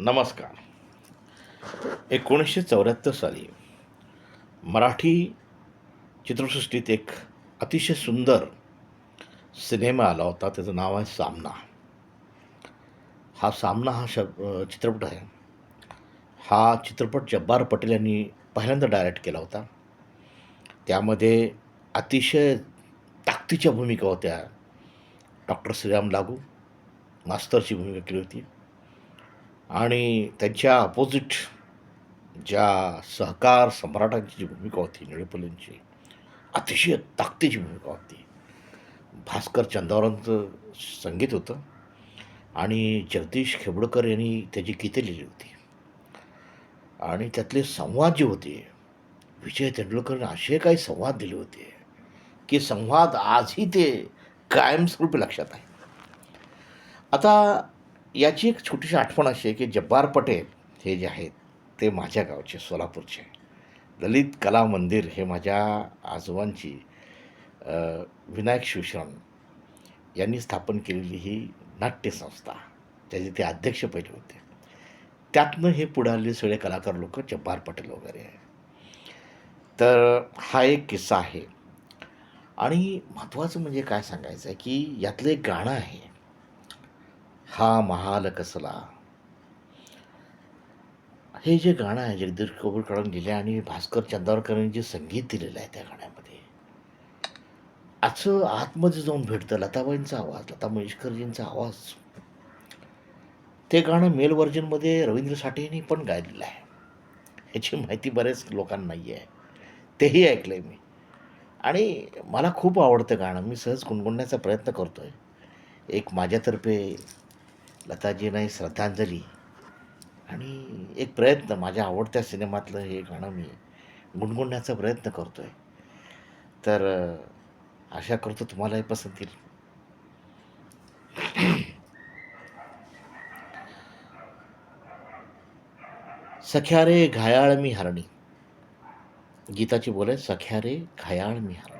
नमस्कार. एकोणीसशे चौऱ्याहत्तर साली मराठी चित्रसृष्टीत एक अतिशय सुंदर सिनेमा आला होता. त्याचं नाव आहे सामना. हा सामना हा शब चित्रपट आहे. हा चित्रपट जब्बार पटेल यांनी पहिल्यांदा डायरेक्ट केला होता. त्यामध्ये अतिशय ताकदीच्या भूमिका होत्या. डॉक्टर श्रीराम लागू मास्तरची भूमिका केली होती. आणि त्यांच्या अपोजिट ज्या सहकार सम्राटांची जी भूमिका होती निळेपल्लींची अतिशय ताकदीची भूमिका होती. भास्कर चंदावरांचं संगीत होतं आणि जगदीश खेबडकर यांनी त्याची गीते लिहिली होती. आणि त्यातले संवाद जे होते विजय तेंडुलकरने असे काही संवाद दिले होते की संवाद आजही ते कायमस्वरूपी लक्षात आहे. आता याची एक छोटीशी आठवण अशी आहे की जब्बार पटेल हे जे आहेत ते माझ्या गावचे सोलापूरचे. ललित कला मंदिर हे माझ्या आजोबांची विनायक शिवशरण यांनी स्थापन केलेली ही नाट्यसंस्था त्याचे ते अध्यक्ष पहिले होते. त्यातनं हे पुढे आलेले सगळे कलाकार लोक जब्बार पटेल वगैरे आहे तर हा एक किस्सा आहे. आणि महत्त्वाचं म्हणजे काय सांगायचं आहे की यातलं एक गाणं आहे हा महाल कसला हे जे गाणं आहे जगदीश कपूरकरांनी लिहिलं आहे आणि भास्कर चंदावरकरांनी जे संगीत दिलेलं आहे त्या गाण्यामध्ये असं आतमध्ये जाऊन भेटतं लताबाईंचा आवाज लता मंगेशकरजींचा आवाज. ते गाणं मेल व्हर्जनमध्ये रवींद्र साठेंनी पण गायलेलं आहे. ह्याची माहिती बऱ्याच लोकांना नाही आहे तेही ऐकलं आहे मी. आणि मला खूप आवडतं गाणं. मी सहज गुणगुणण्याचा प्रयत्न करतो आहे एक माझ्यातर्फे लताजींना ही श्रद्धांजली. आणि एक प्रयत्न माझ्या आवडत्या सिनेमातलं हे गाणं मी गुणगुणण्याचा प्रयत्न करतो आहे तर आशा करतो तुम्हालाही पसंत येईल. सख्या रे घायाळ मी हरणी. गीताची बोल आहे सख्या रे घायाळ मी हरणी.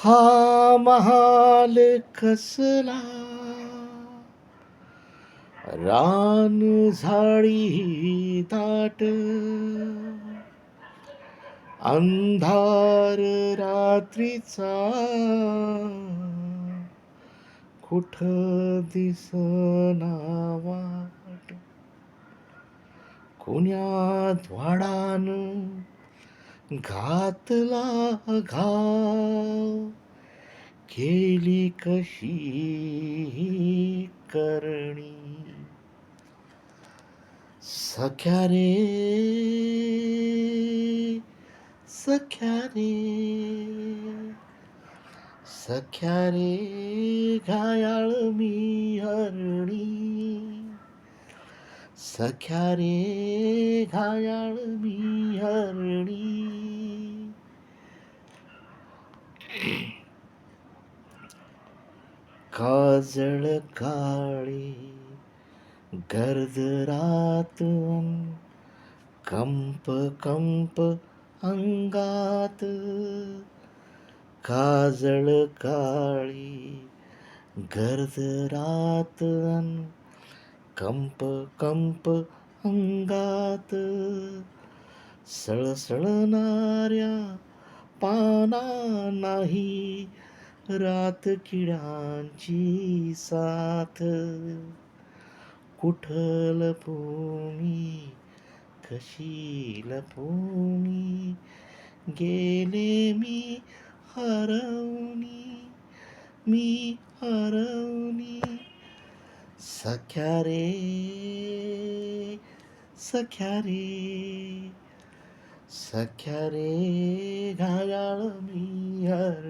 हा महाल कसला रान झाडी दाट अंधार रात्रीचा. कुठ दिसना वाट कुण्यात वाडान घातला घाव केली कशी करणी. सख्या रे सख्या रे सख्या रे घायाळ मी हरणी. सख्या रे घायाळ मी हरणी. काजळ काळी गर्द रात कंप कंप अंगात. काजळ काळी गर्द रातून कंप कंप अंगात. सळसळणाऱ्या पाना नाही रात किडांची साथ. कुठल भूमी कशी लपूनी गेले मी हरवणी मी हरवणी सख्या रे सख्या रे सख्या रे घायाळ मी हर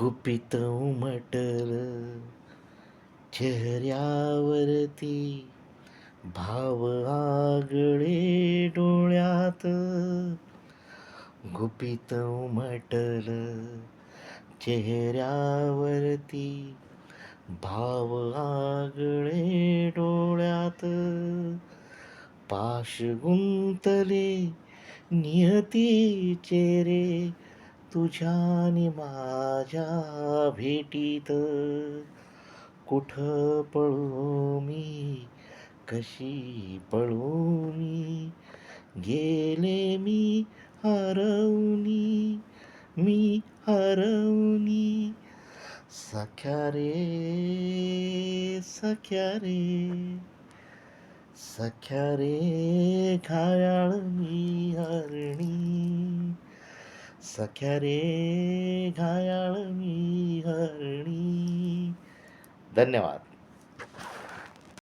गुपित उमटल. चेहऱ्यावरती भाव आगळे डोळ्यात. गुपित उमटल. चेहऱ्यावरती भाव आगळे डोळ्यात. पाश गुंतले नियती चेरे तुझ्यानी माझ्या भेटीत कुठ पळू मी? कशी पळू मी? गेले मी हरवणी मी हरवणी सख्या रे सख्या रे सख्या रे घायाळ मी. सख्या रे घायाळ मी हरणी. धन्यवाद.